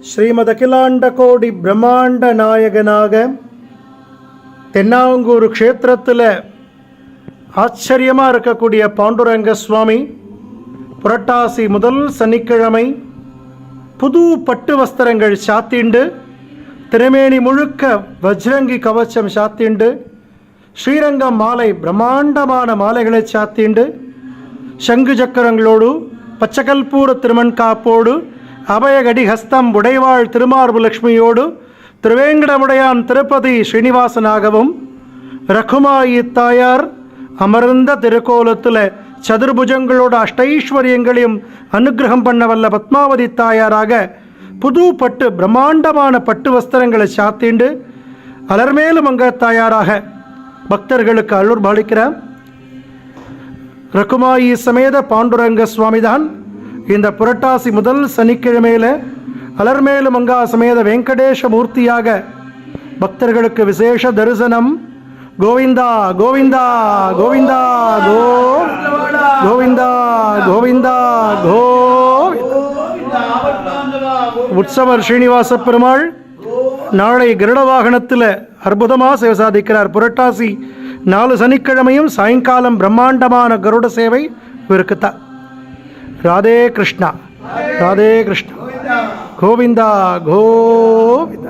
ஸ்ரீமத அகிலாண்ட கோடி பிரம்மாண்ட நாயகனாக தென்னாங்கூர் க்ஷேத்திரத்தில் ஆச்சரியமாக இருக்கக்கூடிய பாண்டுரங்க சுவாமி புரட்டாசி முதல் சனிக்கிழமை புது பட்டு வஸ்திரங்கள் சாத்திண்டு திருமேனி முழுக்க வஜ்ரங்கி கவச்சம் சாத்திண்டு ஸ்ரீரங்கம் மாலை பிரம்மாண்டமான மாலைகளை சாத்திண்டு சங்கு சக்கரங்களோடு பச்சகல்பூர திருமண் காப்போடு அபயகடிஹஸ்தம் உடைவாள் திருமார்பு லக்ஷ்மியோடு திருவேங்கடமுடையான் திருப்பதி ஸ்ரீனிவாசனாகவும் ரகுமாயி தாயார் அமர்ந்த திருக்கோலத்தில் சதுர்புஜங்களோட அஷ்டைஸ்வரியங்களையும் அனுகிரகம் பண்ண வல்ல பத்மாவதி தாயாராக புது பட்டு பிரம்மாண்டமான பட்டு வஸ்திரங்களை சாத்திண்டு அலர்மேலும் தாயாராக பக்தர்களுக்கு அருள் பாலிக்கிறார். ரகுமாயி சமேத பாண்டுரங்க சுவாமிதான். இந்த புரட்டாசி முதல் சனிக்கிழமையில் அலர்மேலு மங்கா சமேத வெங்கடேஷ மூர்த்தியாக பக்தர்களுக்கு விசேஷ தரிசனம். கோவிந்தா கோவிந்தா கோவிந்தா கோ கோவிந்தா கோவிந்தா கோ. உற்சவர் ஸ்ரீனிவாச பெருமாள் நாளை கருட வாகனத்தில் அற்புதமாக சேவை சாதிக்கிறார். புரட்டாசி நாலு சனிக்கிழமையும் சாயங்காலம் பிரம்மாண்டமான கருட சேவை இவருக்குத்தான் రాధే కృష్ణ. రాధే కృష్ణ. గోవింద గోవింద.